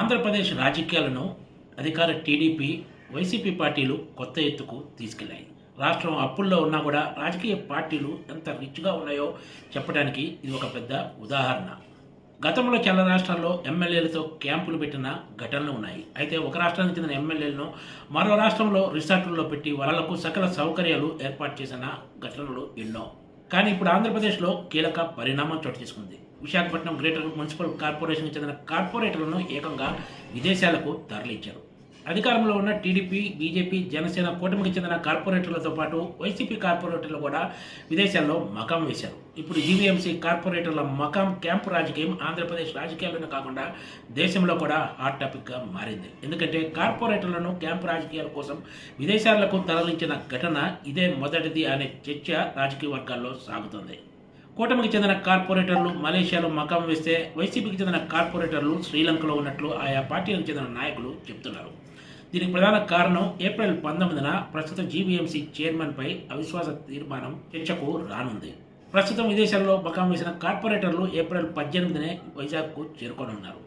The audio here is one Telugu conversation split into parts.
ఆంధ్రప్రదేశ్ రాజకీయాలను అధికార టీడీపీ వైసీపీ పార్టీలు కొత్త ఎత్తుకు తీసుకెళ్ళాయి. రాష్ట్రం అప్పుల్లో ఉన్నా కూడా రాజకీయ పార్టీలు ఎంత రిచ్గా ఉన్నాయో చెప్పడానికి ఇది ఒక పెద్ద ఉదాహరణ. గతంలో చాలా రాష్ట్రాల్లో ఎమ్మెల్యేలతో క్యాంపులు పెట్టిన ఘటనలు ఉన్నాయి. అయితే ఒక రాష్ట్రానికి చెందిన ఎమ్మెల్యేలను మరో రాష్ట్రంలో రిసార్టుల్లో పెట్టి వాళ్ళకు సకల సౌకర్యాలు ఏర్పాటు చేసిన ఘటనలు ఎన్నో. కానీ ఇప్పుడు ఆంధ్రప్రదేశ్లో కీలక పరిణామం చోటు చేసుకుంది. విశాఖపట్నం గ్రేటర్ మున్సిపల్ కార్పొరేషన్కి చెందిన కార్పొరేటర్లను ఏకంగా విదేశాలకు తరలించారు. అధికారంలో ఉన్న టీడీపీ బీజేపీ జనసేన కూటమికి చెందిన కార్పొరేటర్లతో పాటు వైసీపీ కార్పొరేటర్లు కూడా విదేశాల్లో మకాం వేశారు. ఇప్పుడు జీవీఎంసీ కార్పొరేటర్ల మకాం క్యాంపు రాజకీయం ఆంధ్రప్రదేశ్ రాజకీయాల్లోనే కాకుండా దేశంలో కూడా హాట్ టాపిక్గా మారింది. ఎందుకంటే కార్పొరేటర్లను క్యాంపు రాజకీయాల కోసం విదేశాలకు తరలించిన ఘటన ఇదే మొదటిది అనే చర్చ రాజకీయ వర్గాల్లో సాగుతుంది. కూటమికి చెందిన కార్పొరేటర్లు మలేషియాలో మకాం వేస్తే వైసీపీకి చెందిన కార్పొరేటర్లు శ్రీలంకలో ఉన్నట్లు ఆయా పార్టీలకు చెందిన నాయకులు చెబుతున్నారు దీనికి ప్రధాన కారణం ఏప్రిల్ పంతొమ్మిదిన ప్రస్తుత జీవీఎంసీ చైర్మన్పై అవిశ్వాస తీర్మానం చర్చకు రానుంది. ప్రస్తుతం విదేశాల్లో మకాం వేసిన కార్పొరేటర్లు ఏప్రిల్ పద్దెనిమిదినే వైజాగ్కు చేరుకోనున్నారు.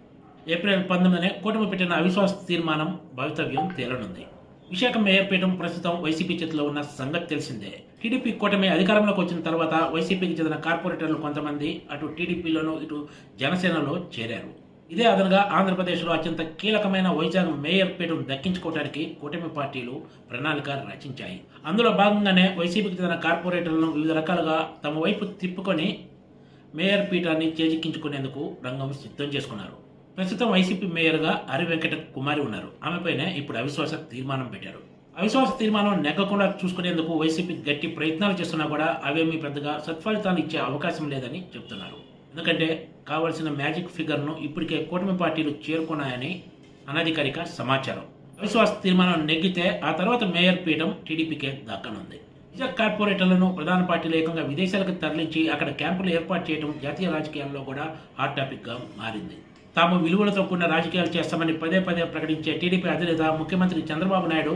ఏప్రిల్ పంతొమ్మిదినే కూటమి పెట్టిన అవిశ్వాస తీర్మానం భవితవ్యం తేలనుంది. విశాఖ మేయర్పీఠం ప్రస్తుతం వైసీపీ చేతిలో ఉన్న సంగతి తెలిసిందే. టీడీపీ కూటమి అధికారంలోకి వచ్చిన తర్వాత వైసీపీకి చెందిన కార్పొరేటర్లు కొంతమంది అటు టీడీపీలోనూ ఇటు జనసేనలో చేరారు. ఇదే అదనంగా ఆంధ్రప్రదేశ్లో అత్యంత కీలకమైన వైజాగ్ మేయర్ పీఠం దక్కించుకోవడానికి కూటమి పార్టీలు ప్రణాళిక రచించాయి. అందులో భాగంగానే వైసీపీకి చెందిన కార్పొరేటర్లను వివిధ రకాలుగా తమ వైపు తిప్పుకొని మేయర్ పీఠాన్ని చేజిక్కించుకునేందుకు రంగం సిద్ధం చేసుకున్నారు. ప్రస్తుతం వైసీపీ మేయర్గా హరి వెంకట కుమారి ఉన్నారు. ఆమెపైనే ఇప్పుడు అవిశ్వాస తీర్మానం పెట్టారు. అవిశ్వాస తీర్మానం నెగ్గకుండా చూసుకునేందుకు వైసీపీ గట్టి ప్రయత్నాలు చేస్తున్నా కూడా అవేమీ పెద్దగా సత్ఫలితాలు ఇచ్చే అవకాశం లేదని చెబుతున్నారు ఎందుకంటే కావలసిన మ్యాజిక్ ఫిగర్ను ఇప్పటికే కూటమి పార్టీలు చేరుకున్నాయని అనధికారిక సమాచారం. అవిశ్వాస తీర్మానం నెగ్గితే ఆ తర్వాత మేయర్ పీఠం టీడీపీకే దక్కనుంది. నిజ కార్పొరేటర్లను ప్రధాన పార్టీలు ఏకంగా విదేశాలకు తరలించి అక్కడ క్యాంపులు ఏర్పాటు చేయడం జాతీయ రాజకీయాల్లో కూడా హాట్ టాపిక్గా మారింది. తాము విలువలతో కూడిన రాజకీయాలు చేస్తామని పదే పదే ప్రకటించే టీడీపీ అధినేత ముఖ్యమంత్రి చంద్రబాబు నాయుడు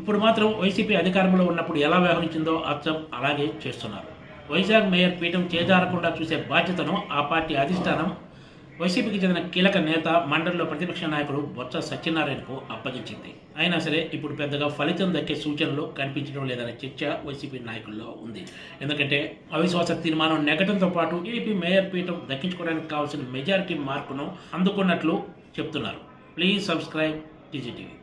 ఇప్పుడు మాత్రం వైసీపీ అధికారంలో ఉన్నప్పుడు ఎలా వ్యవహరించిందో అర్థం అలాగే చేస్తున్నారు. వైజాగ్ మేయర్ పీఠం చేజారకుండా చూసే బాధ్యతను ఆ పార్టీ అధిష్టానం వైసీపీకి చెందిన కీలక నేత మండలిలో ప్రతిపక్ష నాయకుడు బొత్స సత్యనారాయణకు అప్పగించింది. అయినా సరే ఇప్పుడు పెద్దగా ఫలితం దక్కే సూచనలు కనిపించడం లేదనే చర్చ వైసీపీ నాయకుల్లో ఉంది. ఎందుకంటే అవిశ్వాస తీర్మానం నెగటంతో పాటు ఏపీ మేయర్ పీఠం దక్కించుకోవడానికి కావాల్సిన మెజారిటీ మార్కును అందుకున్నట్లు చెప్తున్నారు. Please subscribe TGTV